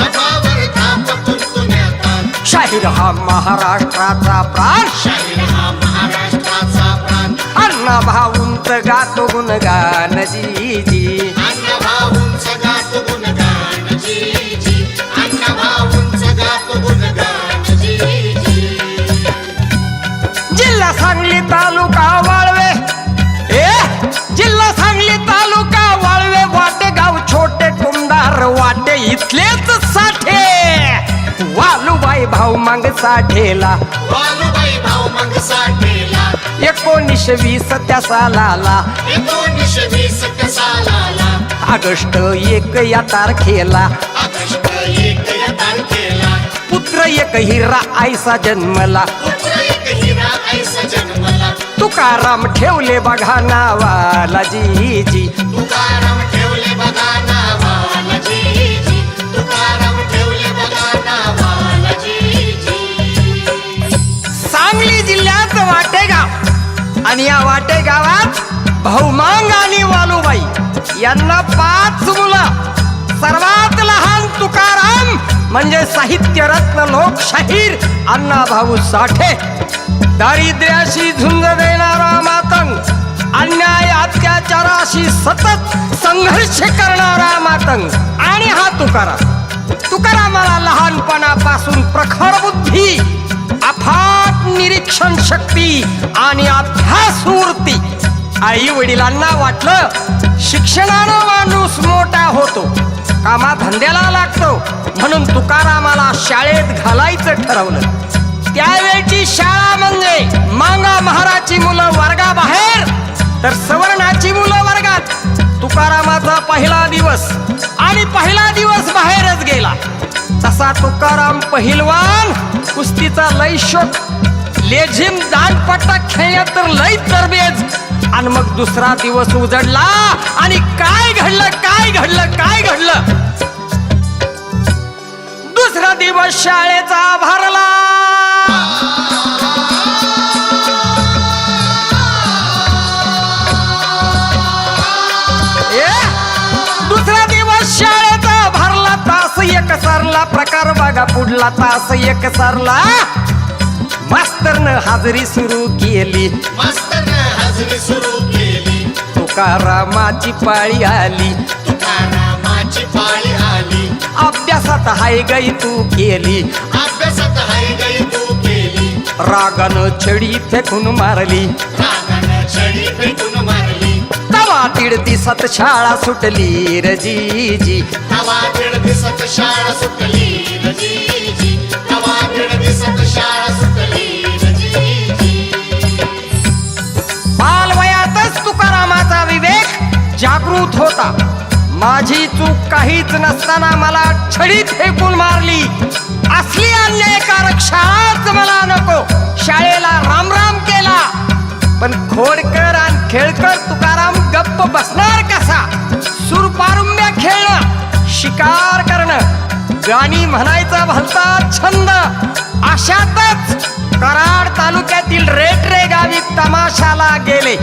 नभावर थापतून तुण्यातात शाहीर हा महाराष्ट्राचा प्राण. शाहीर हा महाराष्ट्राचा प्राण. अण्णा भाऊंत गातो गुणगान जी जी अण्णा भाऊंच गातो गुणगान जी जी साठेला. वालुबाई भाऊ मग साठेला. एकोणीसशे वीस त्या सालाला एकोणीसशे वीस सालाला ऑगस्ट एक या तारखेला. ऑगस्ट एक या तारखेला. पुत्र एक हिरा आईसा जन्मला. पुत्र एक हिरा ऐसा जन्मला. तुकाराम ठेवले बघा नावाला जी जी तुकाराम ठेवले बघा नावाला जी जी तुकाराम आणि या वाटेगावात भाऊमांग आणि वालुबाई. यांना पाच मुलं. सर्वात लहान तुकाराम म्हणजे साहित्य रत्न लोकशाहीर अण्णा भाऊ साठे. दारिद्र्याशी झुंज देणारा मातंग अन्याय अत्याचाराशी सतत संघर्ष करणारा मातंग. आणि हा तुकाराम. तुकारामाला लहानपणापासून प्रखर बुद्धी अफाट निरीक्षण शक्ती आणि अभ्यास मूर्ती आई वडिलांना वाटलं शिक्षणानं माणूस मोठा होतो. कामा धंद्याला लागतो. म्हणून तुकारामाला शाळेत घालायचं ठरवलं. त्यावेळची शाळा म्हणजे मांगा महाराची मुलं वर्गाबाहेर तर सवर्णाची मुलं वर्गात. तुकारामाचा पहिला दिवस आणि पहिला दिवस बाहेरच गेला. तसा तुकाराम पहिलवान कुस्तीचा लय शोध लेझिम दांडपट्टा खेळल्या तर लय तरबेज. आणि मग दुसरा दिवस उजडला आणि काय घडलं काय घडलं काय घडलं? दुसरा दिवस शाळेचा भरला दुसरा दिवस शाळेचा भरला तास एक सरला प्रकार बघा पुढला. तास एक सरला. मास्तरनं हाजरी सुरू केली. मास्तरनं हजेरी सुरू केली. तुकारामाची पाळी आली. तुकारामाची पाळी आली. अभ्यासात हाय गाई तू केली. अभ्यासात हाय गई तू केली. रागानं छडी फेकून मारली. रागानं छडी फेकून मारली. तवा दीड दिवसात शाळा सुटली रजी जी तवा दीड दिवसात शाळा सुटली र बालवयातच तुकारामाचा विवेक जागृत होता. माझी चूक काहीच नसताना मला छडीत फेकून मारली. असली अन्यायकारक शाळाच मला नको. शाळेला राम राम केला. पण खोडकर आणि खेळकर तुकाराम गप्प बसणार कसा? सुरपारुंब्या खेळणं शिकार करणं. गाणी म्हणायचा भलता छंद. अशातच कराड तालुक्यातील रेटरे गावी तमाशाला गेले.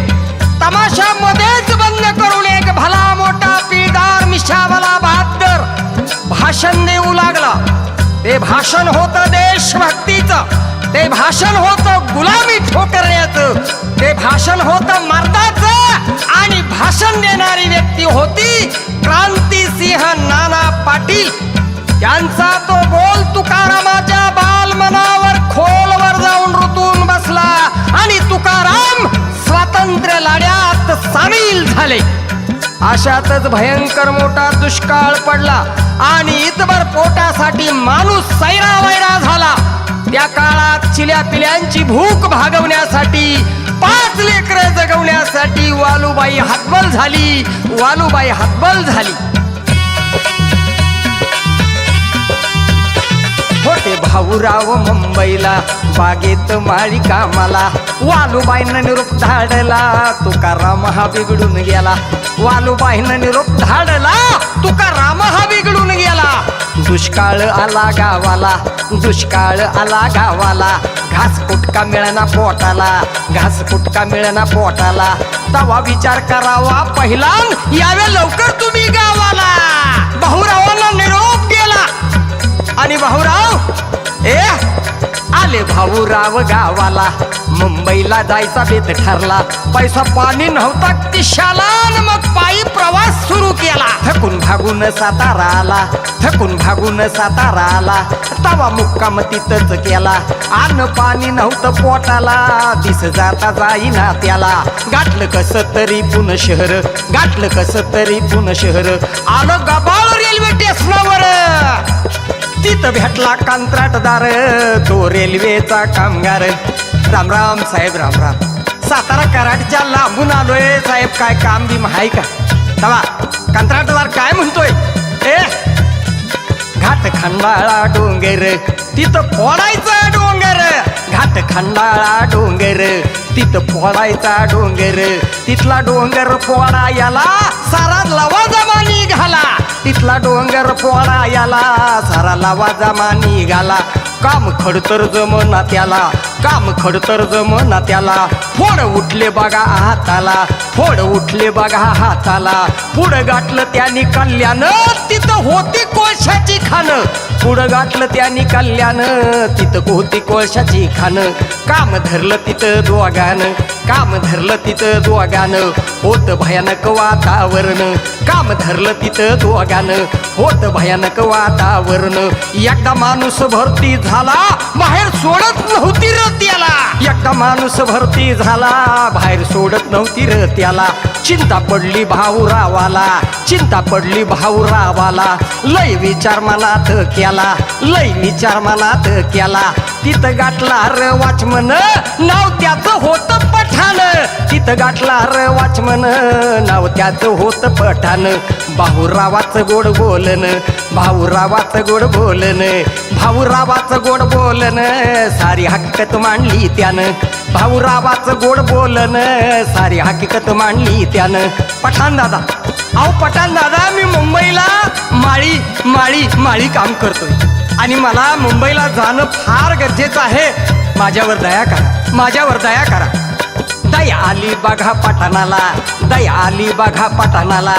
तमाशामध्येच बंद करून एक भला मोठा पिळदार मिशावाला बहादर भाषण देऊ लागला. ते भाषण होत देशभक्तीचं. ते भाषण होत गुलामी ठोकरण्याचं ते भाषण होत मर्दाचं. आणि भाषण देणारी व्यक्ती होती क्रांती सिंह नाना पाटील. त्यांचा तो बोल तुकारामाच्या बाल मनावर खोलवर जाऊन ऋतून बसला. आणि तुकाराम स्वातंत्र्य लढ्यात सामील झाले. अशातच भयंकर मोठा दुष्काळ पडला आणि इतभर पोटासाठी माणूस सैरा वैरा झाला. त्या काळात चिल्या पिल्यांची भूक भागवण्यासाठी पाच लेकर जगवण्यासाठी वालूबाई हातबल झाली. वालूबाई हातबल झाली. होते भाऊराव मुंबईला. बागेत माळी कामाला. वालूबाईनं निरोप धाडला. तुकाराम हा बिघडून गेला. वालूबाईनं निरोप धाडला. तुकाराम हा बिघडून गेला. दुष्काळ आला गावाला. दुष्काळ आला गावाला. घास कुटका मिळना पोटाला. घास कुटका मिळना पोटाला. तवा विचार करावा पहिला. यावे लवकर तुम्ही गावाला. भाऊरावांना निरोप गेला. आणि भाऊराव ए आले भाऊराव गावाला. मुंबईला जायचा बेत ठरला. पैसा पाणी नव्हता तिशाला मग पायी प्रवास सुरू केला. थकून भागून सातारा आला थकून भागून सातारा आला तवा मुक्काम तिथंच केला. अन्न पाणी नव्हतं पोटाला दिस जाता जाईना त्याला. गाठलं कस तरी पुन शहर गाठलं कस तरी पुन शहर. आलं गबाळ रेल्वे स्टेशनावर तिथं भेटला कंत्राटदार तो रेल्वेचा कामगार. राम राम साहेब राम राम. सातारा कराडच्या लांबून आलोय. साहेब काय काम बी आहे का? तवा कंत्राटदार काय म्हणतोय? ए घाट खंडाळा डोंगर. तिथं फोडायचा डोंगर. घाट खंडाळा डोंगर. तिथं फोडायचा डोंगर. तिथला डोंगर फोडा याला सारा लवा घाला. तिथला डोंगर फोडा याला. सारा लवा जमा निघाला. काम खडतर जमना त्याला. काम खडतर जमना त्याला. फोड उठले बघा हाताला. फोड उठले बघा हाताला. पुढं गाठलं त्यानी कल्याण तिथं होती कोळशाची खाणं. पुढं गाठलं त्यानी कल्याण. तिथं होती कोळशाची खाणं. काम धरलं तिथं दोघानं. काम धरलं तिथं दोघानं. होत भयानक वातावरण. काम धरलं तिथं दोघानं. होत भयानक वातावरण. एकदा माणूस भरती झाला बाहेर सोडत नव्हती र त्याला. एकदा माणूस भरती झाला बाहेर सोडत नव्हती र त्याला. चिंता पडली भाऊरावाला. चिंता पडली भाऊरावाला. लय विचार मला थक्या केला. लय विचार मनात केला. तिथं गाठला र वाचमन नाव त्याचं होत पठाण. तिथं गाठला र वाचमन नाव त्याचं होत पठाण. भाऊरावाचं गोड बोलन भाऊरावाचं गोड बोलन भाऊरावाचं गोड बोलन सारी हकीकत मांडली त्यानं. भाऊरावाचं गोड बोलन सारी हकीकत मांडली त्यानं. पठाण दादा. अहो पठाण दादा मी मुंबईला माळी माळी माळी काम करतोय. आणि मला मुंबईला जाणं फार गरजेचं आहे. माझ्यावर दया करा. माझ्यावर दया करा. दया आली बघा पठाणाला. दया आली बघा पठाणाला.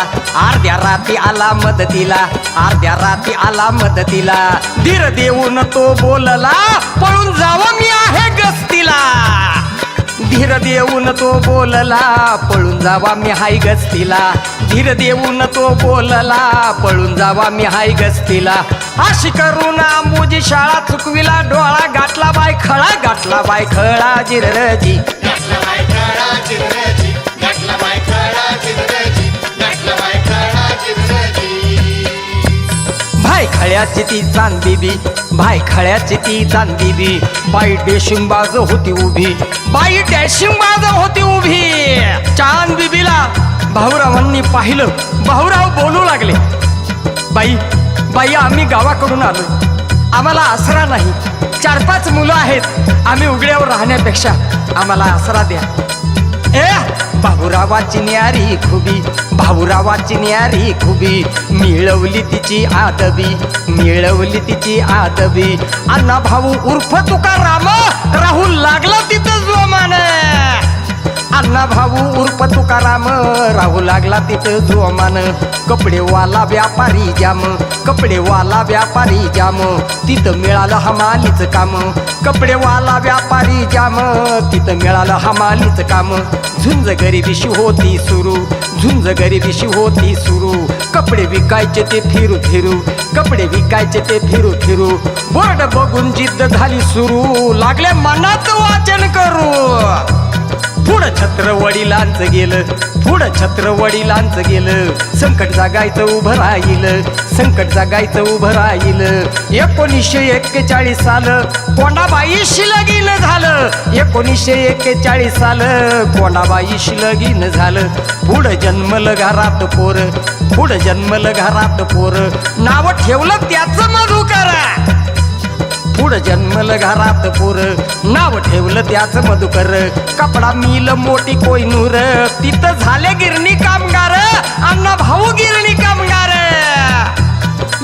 अर्ध्या राती आला मदतीला. अर्ध्या राती आला मदतीला. धीर देऊन तो बोलला पळून जावं मी आहे गस्तीला. धीर देऊन तो बोलला पळून जावा मी हाय गस्तीला. धीर देऊन तो बोलला पळून जावा मी हाय गस्तीला. अशी करून आंबुजी शाळा चुकविला डोळा गाठला बाय खळा गाठला बाय खळा जिरजी भाई खळ्याची ती चांदीबी भाई खळ्याची ती चांदीबी. बाई डेशिंग बाज होती उभी बाई डॅशिंग बाज होती उभी. चांद बिबीला भाऊरावांनी पाहिलं भाऊराव बोलू लागले. बाई बाई आम्ही गावाकडून आलो आम्हाला आसरा नाही. चार पाच मुलं आहेत. आम्ही उघड्यावर राहण्यापेक्षा आम्हाला आसरा द्या. ए भाऊरावाची न्यारी खुबी भाऊरावाची न्यारी खुबी मिळवली तिची आदबी मिळवली तिची आदबी. अण्णा भाऊ उर्फ तुका राम लागला अण्णा भाऊ उर्फ तुकाराम. राहू लागला तिथं जोमान. कपडेवाला व्यापारी जाम. कपडेवाला व्यापारी जाम. तिथं मिळालं हमालीच काम. कपडेवाला व्यापारी जाम. तिथं मिळालं हमालीच काम. झुंज गरिबीशी होती सुरू. झुंज गरिबीशी होती सुरू. कपडे विकायचे ते फिरू फिरू. कपडे विकायचे ते फिरू फिरू. बोर्ड बघून जिद्द झाली सुरू. लागले मनात वाचन करू. पुढं छत्र वडिलांचं गेलं पुढं छत्र वडिलांचं गेलं. संकट जागायचं उभं राहिलं संकट जागायचं उभं राहिलं. एकोणीसशे एक्केचाळीस साल कोंडाबाईशी लगीन झालं. एकोणीसशे एक्केचाळीस साल कोंडाबाईशी लगीन झालं. पुढं जन्मल घरात पोर पुढं जन्मल घरात पोर. नाव ठेवलं त्याचं मधुकर. पुढं जन्मलं घरात पोर. नाव ठेवलं त्याच मधुकर. कपडा मिल मोठी कोयनूर. तिथं झाले गिरणी कामगार. अण्णा भाऊ गिरणी कामगार.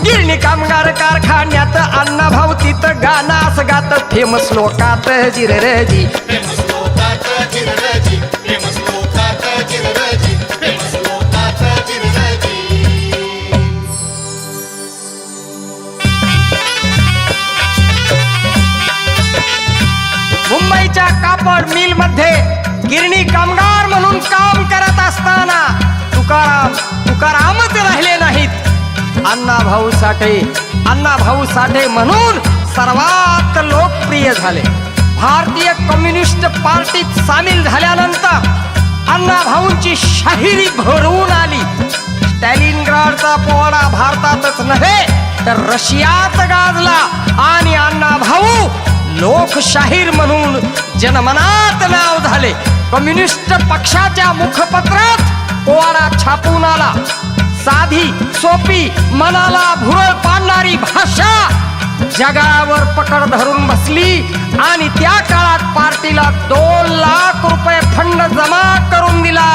गिरणी कामगार कारखान्यात अण्णा भाऊ तिथं गाणं असं गात. फेमस लोकात जिरजी मुंबईच्या कापड मिलमध्ये गिरणी कामगार म्हणून काम करत असताना तुकाराम तुकारामच राहिले नाहीत. अण्णा भाऊ साठे अण्णा भाऊ साठे म्हणून सर्वात लोकप्रिय झाले. भारतीय कम्युनिस्ट पार्टीत सामील झाल्यानंतर अण्णा भाऊंची शाहिरी भरवून आली. स्टॅलिनग्राडचा पोवाडा भारतातच नव्हे तर रशियात गाजला. आणि अण्णा भाऊ लोकशाहीर म्हणून जनमनात नाव झाले. कम्युनिस्ट पक्षाच्या मुखपत्रात पोवाडा छापून आला. साधी सोपी मनाला भुरळ पाडणारी भाषा जगावर पकड धरून बसली आणि त्या काळात पार्टीला दोन लाख रुपये फंड जमा करून दिला.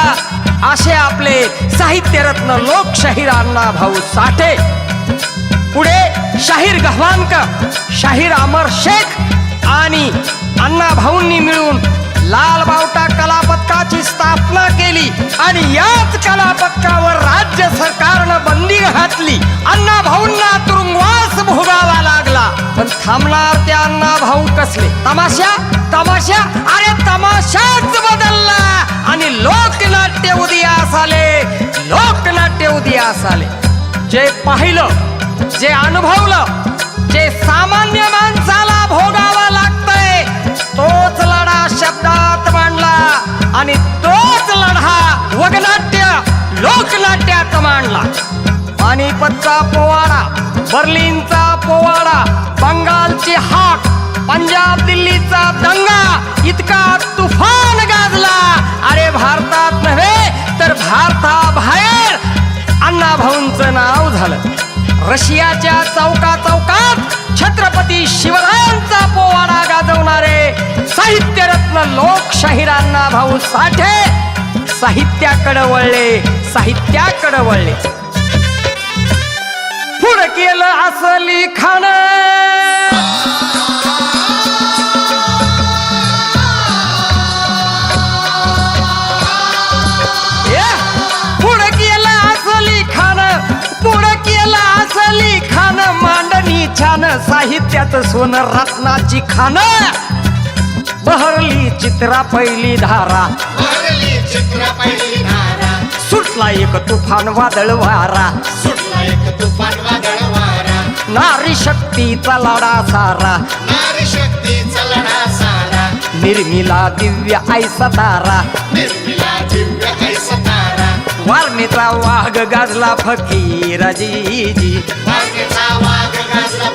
असे आपले साहित्यरत्न लोकशाहीर अण्णा भाऊ साठे. पुढे शाहीर गव्हाणकर शाहीर अमर शेख आणि अण्णा भाऊंनी मिळून लाल बावटा कलापथकाची स्थापना केली आणि याच कलापथकावर राज्य सरकारनं बंदी घातली. अण्णा भाऊंना तुरुंगवास भोगावा लागला. पण थांबणार ते अण्णा भाऊ कसले? तमाशा? तमाशा? अरे तमाशाच बदलला. आणि लोकनाट्य उदयास आले लोकनाट्य उदयास आले जे पाहिलं जे अनुभवलं जे सामान्य माणसाला भोगा आणि तोच लढा वगनाट्य लोकनाट्यात मांडला पानिपतचा पोवाडा बर्लिनचा पोवाडा बंगालची हाक पंजाब दिल्लीचा दंगा इतका तुफान गाजला. अरे भारतात नव्हे तर भारताबाहेर अण्णा भाऊंचं नाव झालं. रशियाच्या चौका चौकात छत्रपती शिवरायांचा साहित्यरत्न लोकशाहीरांना भाऊ साठे. साहित्याकडे वळले साहित्याकडे वळले. पुढ केलं असं लिखाण. पुढं केलं असं लिखाण पुढं केलं असं लिखाण. मांडणी छान साहित्यात सोन रत्नाची खान बहरली चित्रा पहिली धारा. मारली चित्र पहिली धारा. सुटला एक तुफान वादळ वारा. सुटला एक तुफान वादळ वारा. नारी शक्तीचा लढा सारा. नारी शक्तीचा लढा सारा. निर्मिला दिव्य ऐसा तारा निर्मिला दिव्य ऐसा तारा वारणीचा वाघ गाजला फकीराजीजी. वाघेचा वाघ गाजला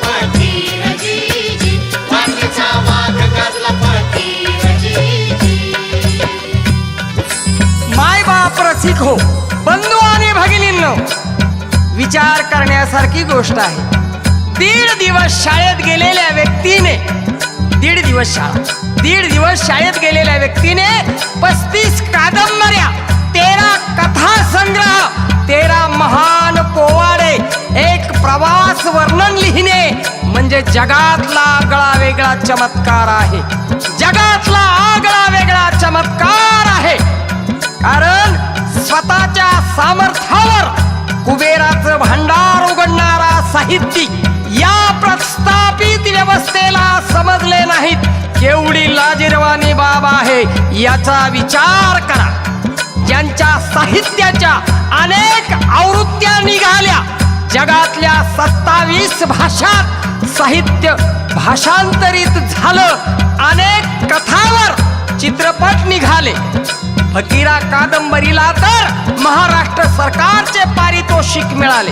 रसिक हो. बंधू आणि भगिनींनो विचार करण्यासारखी गोष्ट आहे. दीड दिवस शाळेत गेलेल्या व्यक्तीने दीड दिवस शाळा दीड दिवस शाळेत गेलेल्या व्यक्तीने पस्तीस कादंबऱ्या तेरा कथा संग्रह तेरा महान पोवाडे एक प्रवास वर्णन लिहिणे म्हणजे जगातला आगळा वेगळा चमत्कार आहे. जगातला आगळा वेगळा चमत्कार आहे. कारण स्वतःच्या सामर्थ्यावर कुबेराचं भांडार उघडणारा साहित्यिक या प्रस्थापित व्यवस्थेला समजले नाहीत. केवढी लाजिरवाणी बाब आहे याचा विचार करा. ज्यांच्या साहित्याच्या अनेक आवृत्त्या निघाल्या जगातल्या सत्तावीस भाषात साहित्य भाषांतरित झालं. अनेक कथावर चित्रपट निघाले. फकीरा कादंबरीला तर महाराष्ट्र सरकारचे पारितोषिक मिळाले.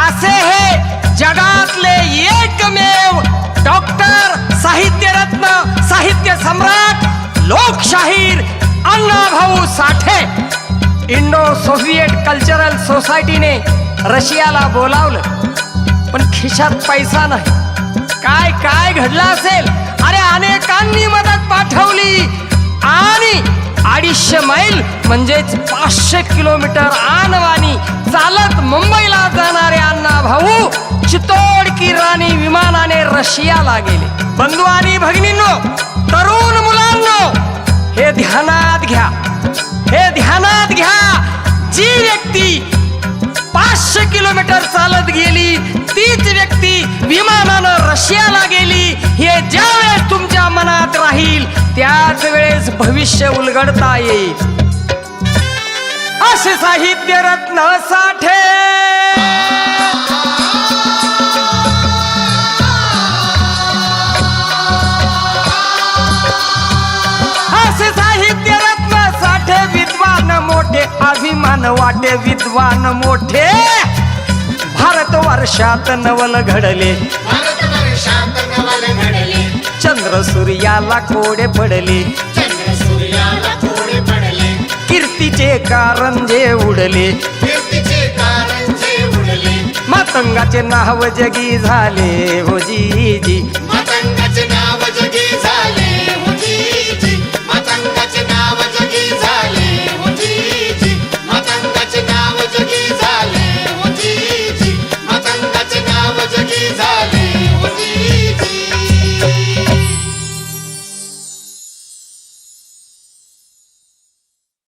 असे हे जगातले एकमेव डॉक्टर साहित्यरत्न साहित्य सम्राट लोकशाहीर Annabhau Sathe. Indo Soviet cultural सोसायटीने रशियाला बोलावलं. पण खिशात पैसा नाही. काय काय घडलं असेल? अरे अनेकांनी मदत पाठवली आणि अडीचशे मैल म्हणजेच पाचशे किलोमीटर आणवानी चालत मुंबईला जाणारे अण्णा भाऊ चितोड की राणी विमानाने रशियाला गेले. बंधू आणि भगिनींनो तरुण मुलांनो हे ध्यानात घ्या. हे ध्यानात घ्या. जी व्यक्ती पाचशे किलोमीटर चालत गेली तीच व्यक्ती विमानानं रशियाला गेली. हे ज्या वेळेस तुमच्या मनात भविष्य उलगडता येईल. असे साहित्य रत्न साठे. असे साहित्य रत्न साठे. विद्वान मोठे अभिमान वाटे विद्वान मोठे. भारत वर्षात नवल घडले. भारत वर्षात नवल घडले. चंद्र सूर्याला कोडे पडले. कारंजे उडले. मातंगाचे नाव जगी झाले हो जी जी मतंगाचे